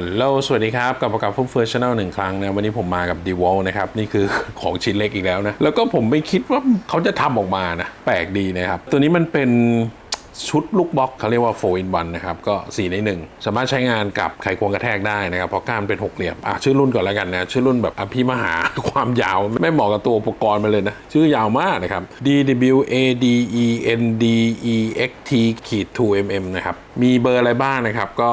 ฮัลโหล สวัสดีครับ กลับมากับฟุ่มเฟือยชาแนลหนึ่งครั้งนะ วันนี้ผมมากับ d e v o l นะครับ นี่คือของชิ้นเล็กอีกแล้วนะ แล้วก็ผมไม่คิดว่าเขาจะทำออกมานะ แปลกดีนะครับ ตัวนี้มันเป็นชุดลูกบล็อกเขาเรียกว่า4 in 1นะครับ ก็ 4 ใน 1 สามารถใช้งานกับไขควงกระแทกได้นะครับ เพราะก้านเป็นหกเหลี่ยมอะชื่อรุ่นก่อนแล้วกันนะ ชื่อรุ่นแบบอภิมหาความยาวไม่เหมาะกับตัวอุปกรณ์มาเลยนะ ชื่อยาวมากนะครับ DW ADEND EXT ขีด 2mm นะครับ มีเบอร์อะไรบ้างนะครับก็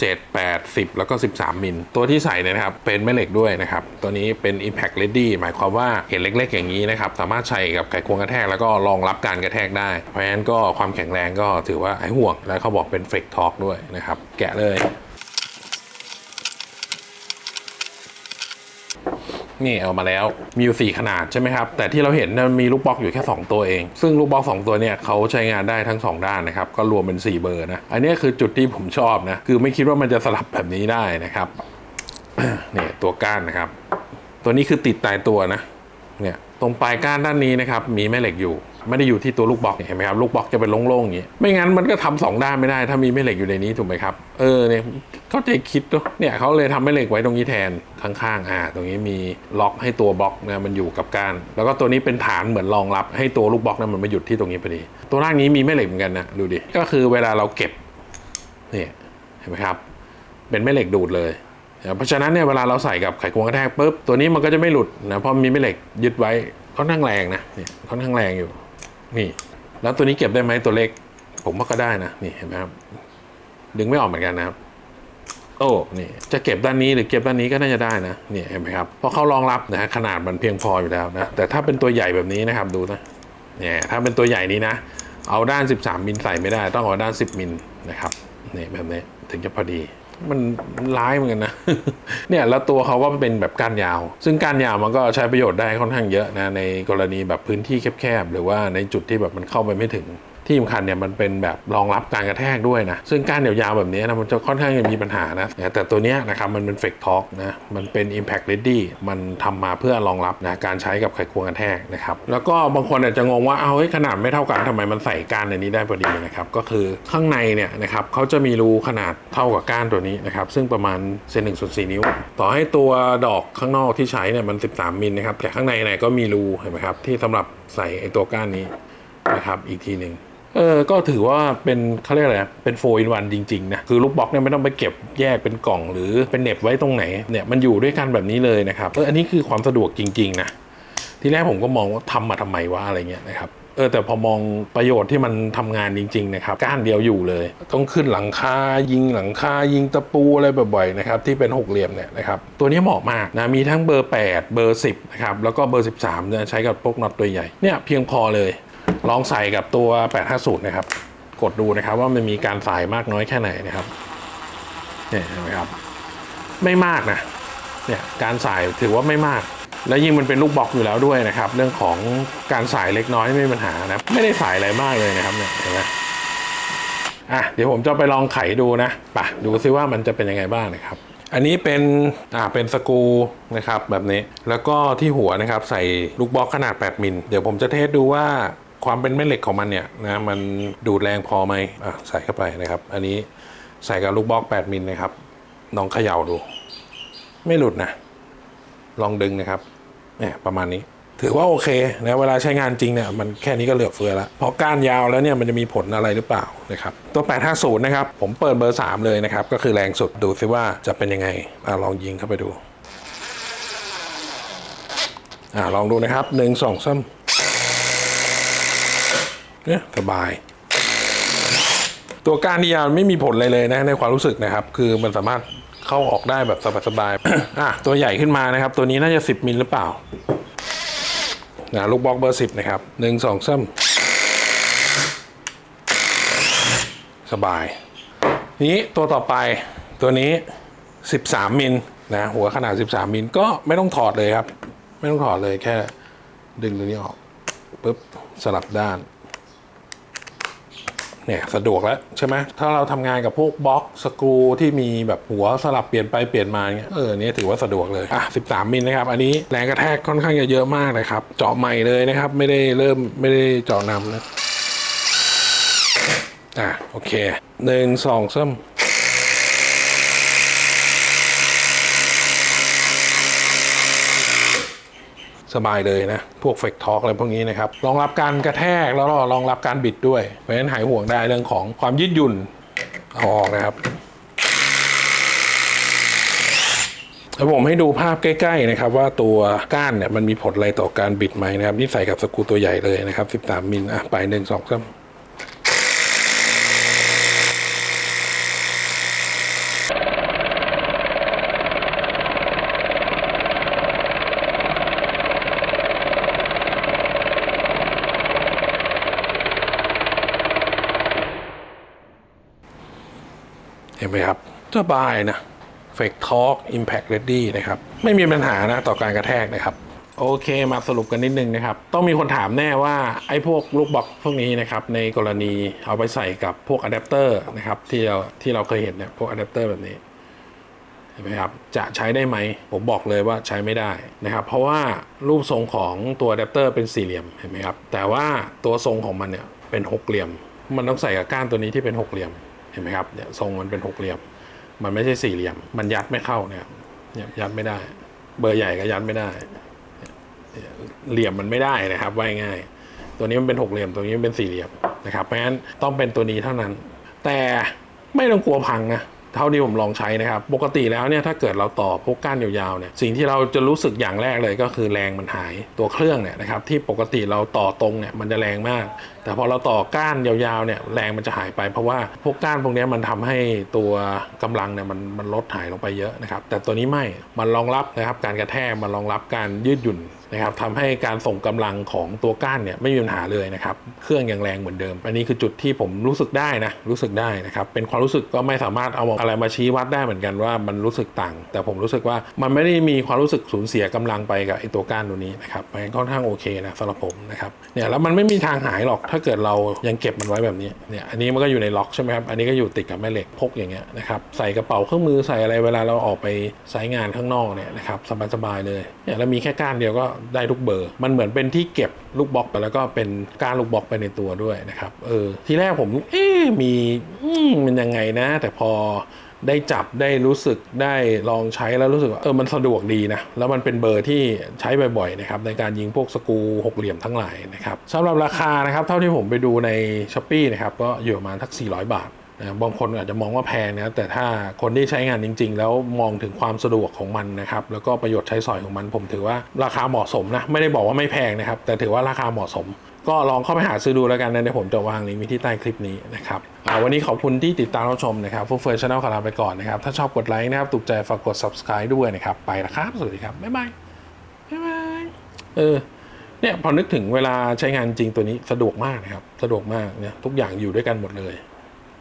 7 8 10 แล้วก็ 13 มิล ตัวที่ใส่เนี่ยนะครับเป็นแม่เหล็กด้วยนะครับ ตัวนี้เป็น Impact Ready หมายความว่าเห็นเล็กๆอย่างนี้นะครับ สามารถใช้กับไขควงกระแทกแล้วก็รองรับการกระแทกได้ เพราะฉะนั้นก็ความแข็งแรงก็ถือว่าไอ้ห่วง แล้วเขาบอกเป็น Flex t o r ด้วยนะครับ แกะเลย นี่เอามาแล้วมีอยู่ 4 ขนาดใช่ไหมครับ แต่ที่เราเห็นนมีลูกบล็อกอยู่แค่ 2 ตัวเอง ซึ่งลูกบล็อก 2 ตัวเนี่ยเขาใช้งานได้ทั้ง 2 ด้านนะครับ ก็รวมเป็น 4 เบอร์นะ อันนี้คือจุดที่ผมชอบนะ คือไม่คิดว่ามันจะสลับแบบนี้ได้นะครับเนี่ยตัวก้านนะครับ ตัวนี้คือติดตายตัวนะเนี่ยตรงปลายก้านด้านนี้นะครับ มีแม่เหล็กอยู่ ไม่ได้อยู่ที่ตัวลูกบล็อกเห็นไหมครับลูกบล็อกจะเป็นโล่งๆอย่างนี้ไม่งั้นมันก็ทำสองด้านไม่ได้ ถ้ามีแม่เหล็กอยู่ในนี้ถูกไหมครับเออเนี่ยเข้าใจคิดตัวเนี่ยเขาเลยทำแม่เหล็กไว้ตรงนี้แทนข้างๆอ่าตรงนี้มีล็อกให้ตัวบล็อกเนี่ยมันอยู่กับกานแล้วก็ตัวนี้เป็นฐานเหมือนรองรับ ให้ตัวลูกบล็อกนี่ยมันมาหยุดที่ตรงนี้พอดี ตัวล่างนี้มีแม่เหล็กเหมือนกันนะดูดิก็คือเวลาเราเก็บเนี่ยเห็นไหมครับ เป็นแม่เหล็กดูดเลยเพราะฉะนั้นเนี่ยเวลาเราใส่กับไขควงกระแทกปุ๊บตัวนี้มันก็จะไม่หลุดนะเพราะมีแม่เหล็กยึดไว้ค่อนข้างแรงนะเนี่ยค่อนข้างแรงอยู่ นี่ แล้วตัวนี้เก็บได้ไหมตัวเล็ก ผมว่าก็ได้นะ นี่เห็นไหมครับ ดึงไม่ออกเหมือนกันนะครับ โอ้ นี่ จะเก็บด้านนี้หรือเก็บด้านนี้ก็น่าจะได้นะ นี่เห็นไหมครับ เพราะเขารองรับนะฮะขนาดมันเพียงพออยู่แล้วนะ แต่ถ้าเป็นตัวใหญ่แบบนี้นะครับ ดูนะ เนี่ย ถ้าเป็นตัวใหญ่นี้นะ เอาด้าน 13มิลใส่ไม่ได้ ต้องเอาด้าน 10มิลนะครับ นี่แบบนี้ถึงจะพอดี มันร้ายเหมือนกันนะ เนี่ยแล้วตัวเขาก็เป็นแบบก้านยาว ซึ่งก้านยาวมันก็ใช้ประโยชน์ได้ค่อนข้างเยอะนะในกรณีแบบพื้นที่แคบๆหรือว่าในจุดที่แบบมันเข้าไปไม่ถึง ที่สำคัญเนี่ยมันเป็นแบบรองรับการกระแทกด้วยนะซึ่งก้านยาวๆแบบนี้นะมันจะค่อนข้างจะมีปัญหานะแต่ตัวนี้นะครับมันเป็นเฟกท็อกนะมันเป็น Impact Ready มันทำมาเพื่อรองรับนะการใช้กับไขควงกระแทกนะครับแล้วก็บางคนอาจจะงงว่าเอาเฮ้ขนาดไม่เท่ากันทำไมมันใส่ก้านในนี้ได้พอดีนะครับก็คือข้างในเนี่ยนะครับเขาจะมีรูขนาดเท่ากับก้านตัวนี้นะครับซึ่งประมาณเซนหนึ่งส่วนสี่นิ้ว ต่อให้ตัวดอกข้างนอกที่ใช้เนี่ยมัน 13 มิลนะครับแต่ข้างในเนี่ยก็มีรูเห็นไหมครับที่สำหรับใส่ไอตัวก้านนี้นะครับอีกทีหนึ่ง เออก็ถือว่าเป็นเขาเรียกอะไรนะเป็นโฟอินวันจริงๆนะคือลูกบล็อกเนี่ยไม่ต้องไปเก็บแยกเป็นกล่อง หรือเป็นเน็บไว้ตรงไหนเนี่ยมันอยู่ด้วยกันแบบนี้เลยนะครับเอออันนี้คือความสะดวกจริงๆนะทีแรกผมก็มองว่าทำมาทำไมวะอะไรเงี้ยนะครับเออแต่พอมองประโยชน์ที่มันทำงานจริงๆนะครับก้านเดียวอยู่เลย ต้องขึ้นหลังคายิงหลังคายิงตะปูอะไรบ่อยๆนะครับที่เป็นหกเหลี่ยมเนี่ยนะครับตัวนี้เหมาะมากนะมีทั้งเบอร์ 8 เบอร์ 10นะครับแล้วก็เบอร์ 13เนี่ยใช้กับพวกน็อตตัวใหญ่เนี่ยเพียงพอเลย ลองใส่กับตัว 850 นะครับ กดดูนะครับว่ามันมีการสายมากน้อยแค่ไหนนะครับเนี่ยเห็นไหมครับ ไม่มากนะเนี่ยการสายถือว่าไม่มาก และยิ่งมันเป็นลูกบล็อกอยู่แล้วด้วยนะครับ เรื่องของการสายเล็กน้อยไม่มีปัญหานะไม่ได้สายอะไรมากเลยนะครับเนี่ยเห็นไหมอะเดี๋ยวผมจะไปลองไขดูนะปะดูซิว่ามันจะเป็นยังไงบ้างนะครับ อันนี้เป็นอ่าเป็นสกูนะครับแบบนี้แล้วก็ที่หัวนะครับใส่ลูกบล็อกขนาด 8 มิลเดี๋ยวผมจะเทสดูว่า ความเป็นแม่เหล็กของมันเนี่ยนะมันดูดแรงพอไหมอะใส่เข้าไปนะครับ อันนี้ใส่กับลูกบล็อก 8 มิลนะครับลองเขย่าดู ไม่หลุดนะ ลองดึงนะครับเนี่ยประมาณนี้ ถือว่าโอเคนะเวลาใช้งานจริงเนี่ยมันแค่นี้ก็เหลือเฟือแล้วเพราะก้านยาวแล้วเนี่ยมันจะมีผลอะไรหรือเปล่านะครับตัว 850 นะครับ ผมเปิดเบอร์ 3 เลยนะครับ ก็คือแรงสุดดูซิว่าจะเป็นยังไงอลองยิงเข้าไปดูอะลองดูนะครับหนึ่งสองสาม เนี่ยสบาย ตัวก้านที่ยาวไม่มีผลอะไรเลยนะในความรู้สึกนะครับ คือมันสามารถเข้าออกได้แบบสบายๆอะตัวใหญ่ขึ้นมานะครับ ตัวนี้น่าจะ 10มิลหรือเปล่านะลูกบล็อกเบอร์10นะครับหนึ่งสองสามสบาย นี้ตัวต่อไปตัวนี้ 13มิลนะหัวขนาด 13มิลก็ไม่ต้องถอดเลยครับ ไม่ต้องถอดเลยแค่ดึงตัวนี้ออกปุ๊บสลับด้าน เนี่ยสะดวกแล้วใช่ไหมถ้าเราทำงานกับพวกบล็อกสกรูที่มีแบบหัวสลับเปลี่ยนไปเปลี่ยนมาเงี้ยเออเนี่ยถือว่าสะดวกเลยอะ13 มิลนะครับ อันนี้แรงกระแทกค่อนข้างจะเยอะมากนะครับ เจาะใหม่เลยนะครับ ไม่ได้เริ่มไม่ได้เจาะนำนะอะโอเคหนึ่งสองซ่อม สบายเลยนะ พวกเฟกทอกอะไรพวกนี้นะครับ รองรับการกระแทกแล้วก็รองรับการบิดด้วย เพราะฉะนั้นหายห่วงได้เรื่องของความยืดหยุ่นออกนะครับแล้วผมให้ดูภาพใกล้ๆนะครับว่าตัวก้านเนี่ยมันมีผลอะไรต่อการบิดไหมนะครับนี่ใส่กับสกูตัวใหญ่เลยนะครับ 13 มิลอะไปหนึ่งสองสาม ห็นไหมครับสบายนะเฟกทอ k อิมแพ t เรดดี้นะครับ ไม่มีปัญหานะต่อการกระแทกนะครับโอเคมาสรุปกันนิดนึงนะครับ ต้องมีคนถามแน่ว่าไอ้พวกลูกบล็อกพวกนี้นะครับ ในกรณีเอาไปใส่กับพวกอะแดปเตอร์นะครับที่เราที่เราเคยเห็นเนี่ยพวกอะแดปเตอร์แบบนี้เห็นไหมครับจะใช้ได้ไหม ผมบอกเลยว่าใช้ไม่ได้นะครับ เพราะว่ารูปทรงของตัวอะแดปเตอร์เป็นสี่เหลี่ยมเห็นไหมครับแต่ว่าตัวทรงของมันเนี่ยเป็นหกเหลี่ยม มันต้องใส่กับก้านตัวนี้ที่เป็นหกเหลี่ยม เห็นไหมครับเนี่ยทรงมันเป็นหกเหลี่ยม มันไม่ใช่สี่เหลี่ยม มันยัดไม่เข้าเนี่ยเนี่ยยัดไม่ได้ เบอร์ใหญ่ก็ยัดไม่ได้ เหลี่ยมมันไม่ได้นะครับว่าง่าย ตัวนี้มันเป็นหกเหลี่ยมตัวนี้มันเป็นสี่เหลี่ยมนะครับเพราะฉะนั้นต้องเป็นตัวนี้เท่านั้น แต่ไม่ต้องกลัวพังนะ เท่าที่ผมลองใช้นะครับ ปกติแล้วเนี่ยถ้าเกิดเราต่อพวกก้านยาวๆเนี่ยสิ่งที่เราจะรู้สึกอย่างแรกเลยก็คือแรงมันหายตัวเครื่องเนี่ยนะครับที่ปกติเราต่อตรงเนี่ยมันจะแรงมาก แต่พอเราต่อก้านยาวๆเนี่ยแรงมันจะหายไป เพราะว่าพวกก้านพวกนี้มันทำให้ตัวกำลังเนี่ยมันมันลดหายลงไปเยอะนะครับแต่ตัวนี้ไม่มันรองรับนะครับการกระแทกมันรองรับการยืดหยุ่น นะครับทำให้การส่งกำลังของตัวก้านเนี่ยไม่มีปัญหาเลยนะครับเครื่องยังแรงเหมือนเดิม อันนี้คือจุดที่ผมรู้สึกได้นะรู้สึกได้นะครับเป็นความรู้สึกก็ไม่สามารถเอาอะไรมาชี้วัดได้เหมือนกันว่ามันรู้สึกต่าง แต่ผมรู้สึกว่ามันไม่ได้มีความรู้สึกสูญเสียกำลังไปกับไอตัวก้านตัวนี้นะครับมันค่อนข้างโอเคนะสำหรับผมนะครับเนี่ยแล้วมันไม่มีทางหายหรอกถ้าเกิดเรายังเก็บมันไว้แบบนี้เนี่ยอันนี้มันก็อยู่ในล็อกใช่ไหมครับอันนี้ก็อยู่ติดกับแม่เหล็กพกอย่างเงี้ยนะครับใส่กระเป๋าเครื่องมือใส่อะไรเวลาเราออกไปใช้งานข้างนอกเนี่ยนะครับสบายๆเลยเนี่ยแล้วมีแค่ก้านเดียวก็ได้ทุกเบอร์ มันเหมือนเป็นที่เก็บลูกบล็อกไปแล้วก็เป็นกานลูกบล็อกไปในตัวด้วยนะครับ เออ ทีแรกผม เอ๊มีมันยังไงนะ แต่พอได้จับได้รู้สึกได้ลองใช้แล้วรู้สึกว่าเออมันสะดวกดีนะ แล้วมันเป็นเบอร์ที่ใช้บ่อยๆนะครับในการยิงพวกสกูหกเหลี่ยมทั้งหลายนะครับสำหรับราคานะครับเท่าที่ผมไปดูใน s h อ p e e นะครับก็อยู่ประมาณทัก400 บาท บางคนอาจจะมองว่าแพงนะแต่ถ้าคนที่ใช้งานจริง ๆ แล้วมองถึงความสะดวกของมันนะครับ แล้วก็ประโยชน์ใช้สอยของมันผมถือว่าราคาเหมาะสมนะไม่ได้บอกว่าไม่แพงนะครับ แต่ถือว่าราคาเหมาะสม ก็ลองเข้าไปหาซื้อดูแล้วกันนะเดี๋ยวผมจะวางลิงก์ไว้ที่ใต้คลิปนี้นะครับวันนี้ขอบคุณที่ติดตามรับชมนะครับฟูเฟิร์ช anel ขอลาไปก่อนนะครับถ้าชอบกดไลค์นะครับถูกใจฝากกด subscribe ด้วยนะครับไปละครับสวัสดีครับบ๊ายบายบ๊ายบายเออเนี่ยพอนึกถึงเวลาใช้งานจริงตัวนี้สะดวกมากนะครับสะดวกมากเนี่ยทุกอย่างอยู่ด้วยกันหมดเลย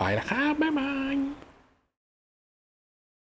ไปละครับ บ๊ายบาย